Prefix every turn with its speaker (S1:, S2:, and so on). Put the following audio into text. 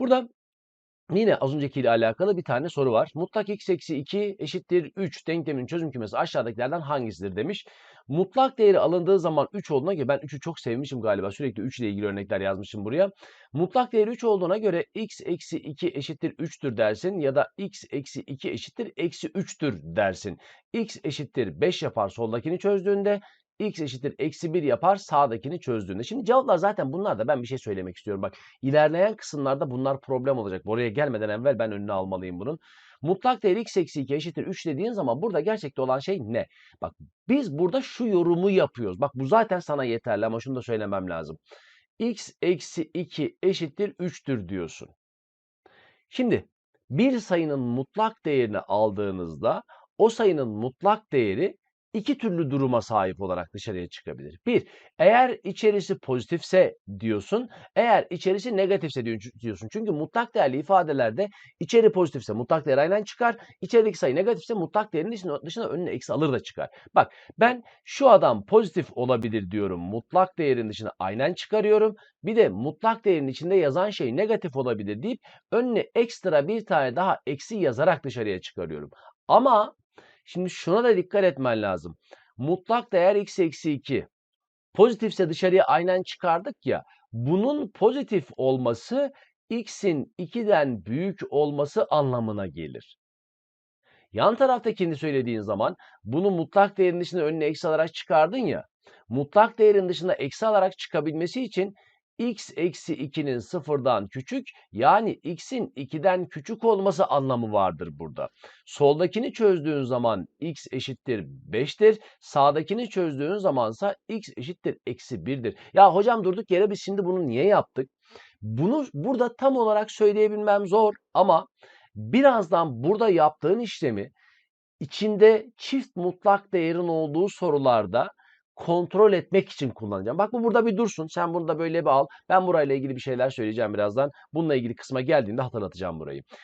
S1: Burada Yine az öncekiyle alakalı bir tane soru var. Mutlak x eksi 2 eşittir 3 denklemin çözüm kümesi aşağıdakilerden hangisidir demiş. Mutlak değeri alındığı zaman 3 olduğuna göre ben 3'ü çok sevmişim galiba. Sürekli 3 ile ilgili örnekler yazmışım buraya. Mutlak değeri 3 olduğuna göre x eksi 2 eşittir 3'tür dersin ya da x eksi 2 eşittir eksi 3'tür dersin. x eşittir 5 yapar soldakini çözdüğünde x eşittir eksi 1 yapar sağdakini çözdüğünde. Şimdi cevaplar zaten bunlar da ben bir şey söylemek istiyorum. Bak ilerleyen kısımlarda bunlar problem olacak. Buraya gelmeden evvel ben önüne almalıyım bunun. Mutlak değer x eksi 2 eşittir 3 dediğin zaman burada gerçekte olan şey ne? Bak biz burada şu yorumu yapıyoruz. Bak bu zaten sana yeterli ama şunu da söylemem lazım. x eksi 2 eşittir 3'tür diyorsun. Şimdi bir sayının mutlak değerini aldığınızda o sayının mutlak değeri iki türlü duruma sahip olarak dışarıya çıkabilir. Bir, eğer içerisi pozitifse diyorsun, eğer içerisi negatifse diyorsun. Çünkü mutlak değerli ifadelerde içeri pozitifse mutlak değer aynen çıkar, içerideki sayı negatifse mutlak değerin dışına, önüne eksi alır da çıkar. Bak ben şu adam pozitif olabilir diyorum, mutlak değerin dışına aynen çıkarıyorum. Bir de mutlak değerin içinde yazan şey negatif olabilir deyip önüne ekstra bir tane daha eksi yazarak dışarıya çıkarıyorum. Ama Şimdi şuna da dikkat etmen lazım. Mutlak değer x eksi 2. Pozitifse dışarıya aynen çıkardık ya. Bunun pozitif olması x'in 2'den büyük olması anlamına gelir. Yan taraftakini söylediğin zaman bunu mutlak değerin dışında önüne eksi alarak çıkardın ya. Mutlak değerin dışında eksi alarak çıkabilmesi için x eksi 2'nin sıfırdan küçük yani x'in 2'den küçük olması anlamı vardır burada. Soldakini çözdüğün zaman x eşittir 5'tir. Sağdakini çözdüğün zamansa x eşittir eksi 1'dir. Ya hocam durduk yere biz şimdi bunu niye yaptık? Bunu burada tam olarak söyleyebilmem zor ama birazdan burada yaptığın işlemi içinde çift mutlak değerin olduğu sorularda kontrol etmek için kullanacağım. Bak bu burada bir dursun. Sen bunu da böyle bir al. Ben burayla ilgili bir şeyler söyleyeceğim birazdan. Bununla ilgili kısma geldiğinde hatırlatacağım burayı.